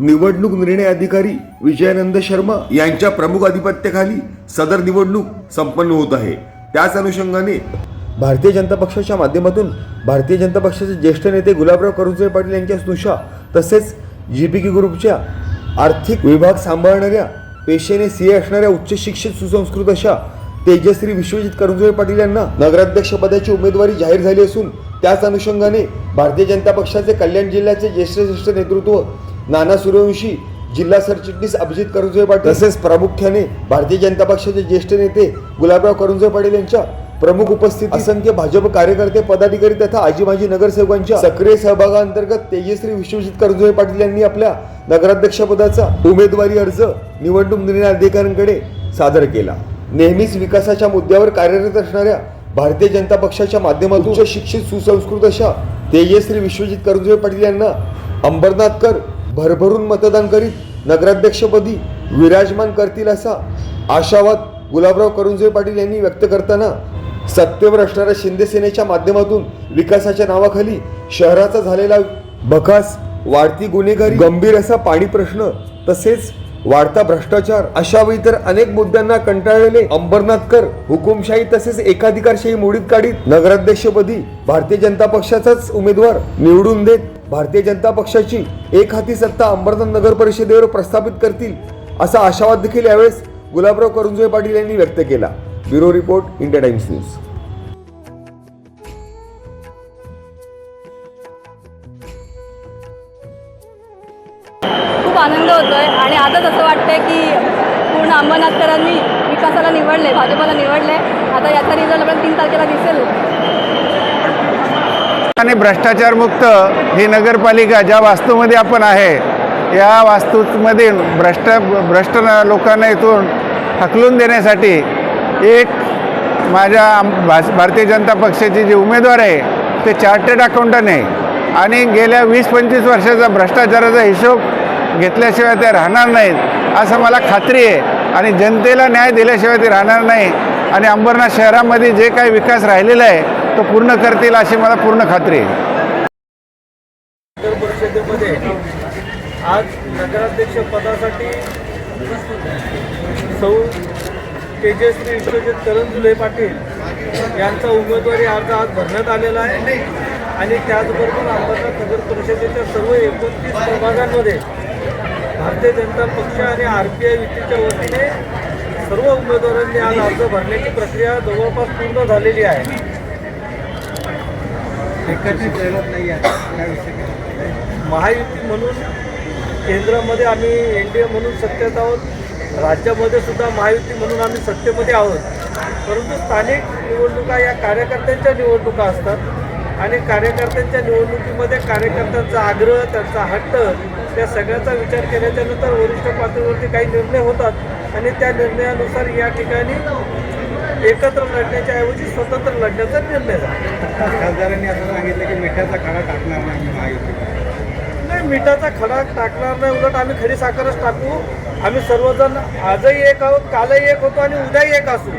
निवडणूक निर्णय अधिकारी विजयानंद शर्मा यांच्या प्रमुख आधिपत्याखाली सदर निवडणूक संपन्न होत आहे. त्याच अनुषंगाने भारतीय जनता पक्षाच्या माध्यमातून भारतीय जनता पक्षाचे ज्येष्ठ नेते गुलाबराव करुणसाहेब पाटील यांच्या स्नुषा तसेच जीपीके ग्रुपच्या आर्थिक विभाग सांभाळणाऱ्या पेशेने सीए असणाऱ्या उच्च शिक्षित सुसंस्कृत अशा तेजश्री विश्वजित करुणसाहेब पाटील यांना नगराध्यक्ष पदाची उमेदवारी जाहीर झाली असून त्याच अनुषंगाने भारतीय जनता पक्षाचे कल्याण जिल्ह्याचे ज्येष्ठ ज्येष्ठ नेतृत्व नाना सूर्यवंशी जिल्हा सरचिटणीस अभिजित करुणसाहेब पाटील तसेच प्रामुख्याने भारतीय जनता पक्षाचे ज्येष्ठ नेते गुलाबराव करुणसाहेब पाटील यांच्या प्रमुख उपस्थिती असंख्य भाजप कार्यकर्ते पदाधिकारी तथा आजी माजी नगरसेवकांच्या सक्रिय सहभागाअंतर्गत तेजश्री विश्वजित करंजोळे पाटील यांनी आपल्या नगराध्यक्षपदाचा उमेदवारी अर्ज निवडणूक निर्णय अधिकाऱ्यांकडे सादर केला. नेहमीच विकासाच्या मुद्द्यावर कार्यरत असणाऱ्या भारतीय जनता पक्षाच्या माध्यमातून शिक्षित सुसंस्कृत अशा तेजश्री विश्वजित करंजोळे पाटील यांना अंबरनाथकर भरभरून मतदान करीत नगराध्यक्षपदी विराजमान करतील असा आशावाद गुलाबराव करुंजे पाटील यांनी व्यक्त करताना सत्तेवर असणाऱ्या शिंदे सेनेच्या माध्यमातून विकासाच्या नावाखाली शहराचा झालेला बकास वाढती गुन्हेगारी गंभीर असा पाणी प्रश्न तसेच वाढता भ्रष्टाचार. अशा तर अनेक मुद्द्यांना कंटाळलेले अंबरनाथकर हुकुमशाही तसेच एकाधिकारशाही मोडीत काढीत नगराध्यक्षपदी भारतीय जनता पक्षाचाच उमेदवार निवडून देत भारतीय जनता पक्षाची एक हाती सत्ता अंबरनाथ नगर परिषदेवर प्रस्थापित करतील असा आशावाद देखील यावेळेस गुलाबराव करुंजय पाटील यांनी व्यक्त केला. Bureau report India Times news. आनंद होतो आहे आणि आताच असं वाटतंय की पूर्ण अंबरनाथकरांनी विकासाला निवडले भाजपाला निवडले. आता याचा रिझल्ट आपल्याला तीन तारखेला दिसेल. आणि भ्रष्टाचारमुक्त ही नगरपालिका ज्या वास्तूमध्ये आपण आहे या वास्तूमध्ये भ्रष्ट भ्रष्ट लोकांना इथून हकलून देण्यासाठी एक माझ्या भारतीय जनता पक्षाचे जे उमेदवार आहे ते चार्टर्ड अकाउंटंट आहे. आणि गेल्या वीस पंचवीस वर्षाचा भ्रष्टाचाराचा हिशोब घेतल्याशिवाय ते राहणार नाहीत असं मला खात्री आहे. आणि जनतेला न्याय दिल्याशिवाय ते राहणार नाही आणि अंबरनाथ शहरामध्ये जे काही विकास राहिलेला आहे तो पूर्ण करतील अशी मला पूर्ण खात्री आहे. नगर परिषदेमध्ये आज नगराध्यक्ष पदासाठी सौ तेजश्री विश्वजित करंजुले पाटील यांचा उमेदवारी अर्ज आज भरण्यात आलेला आहे. आणि त्याचबरोबर अंबरनाथ नगर परिषदेच्या सर्व एकोणतीस प्रभागांमध्ये भारतीय जनता पक्ष आणि आर पी आय युतीच्या वतीने सर्व उमेदवारांनी आज अर्ज भरण्याची प्रक्रिया जवळपास पूर्ण झालेली आहे. महायुती म्हणून केंद्रामध्ये आम्ही एन डी ए म्हणून सत्तेत आहोत. राज्यामध्ये सुद्धा महायुती म्हणून आम्ही सत्तेमध्ये आहोत. परंतु स्थानिक निवडणुका या कार्यकर्त्यांच्या निवडणुका असतात. आणि कार्यकर्त्यांच्या निवडणुकीमध्ये कार्यकर्त्यांचा आग्रह त्यांचा हट्ट त्या सगळ्याचा विचार केल्याच्यानंतर वरिष्ठ पातळीवरती काही निर्णय होतात. आणि त्या निर्णयानुसार या ठिकाणी एकत्र लढण्याच्या ऐवजी स्वतंत्र लढण्याचा निर्णय झाला. खासदारांनी असं सांगितलं की मिठाचा खडा टाकणार नाही नाही मिठाचा खडा टाकणार नाही उलट आम्ही खडी साखरच टाकू. आम्ही सर्वजण आजही एक आहोत कालही एक होतो आणि उद्याही एक असू.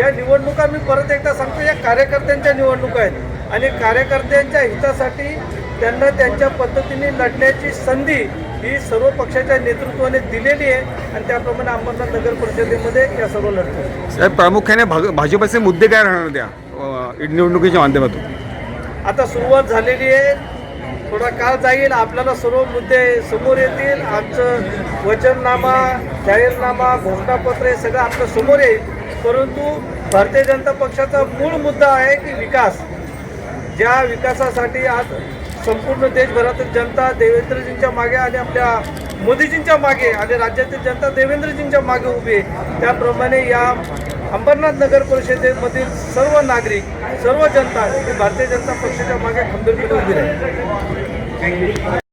या निवडणुका मी परत एकदा सांगतो या कार्यकर्त्यांच्या निवडणुका आहेत. आणि कार्यकर्त्यांच्या हितासाठी त्यांना त्यांच्या पद्धतीने लढण्याची संधी ही सर्व पक्षाच्या नेतृत्वाने दिलेली आहे. आणि त्याप्रमाणे अंबरनाथ नगर परिषदेमध्ये या सर्व लढतो. साहेब प्रामुख्याने भाग- भाजपचे मुद्दे काय राहणार त्या निवडणुकीच्या माध्यमातून? आता सुरुवात झालेली आहे. थोडा काळ जाईल आपल्याला सर्व मुद्दे समोर येतील. आमचं वचननामा जाहीरनामा घोषणापत्र हे सगळं आपल्यासमोर येईल. परंतु भारतीय जनता पक्षाचा मूळ मुद्दा आहे की विकास. ज्या विकासासाठी आज संपूर्ण देशभरातील जनता देवेंद्रजींच्या मागे आणि आपल्या मोदीजींच्या मागे आणि राज्यातील जनता देवेंद्रजींच्या मागे उभी आहे त्याप्रमाणे या अंबरनाथ नगर परिषदेमधील सर्व नागरिक सर्व जनता ही भारतीय जनता पक्षाच्या मागे खंबीरपणे उभी राहील.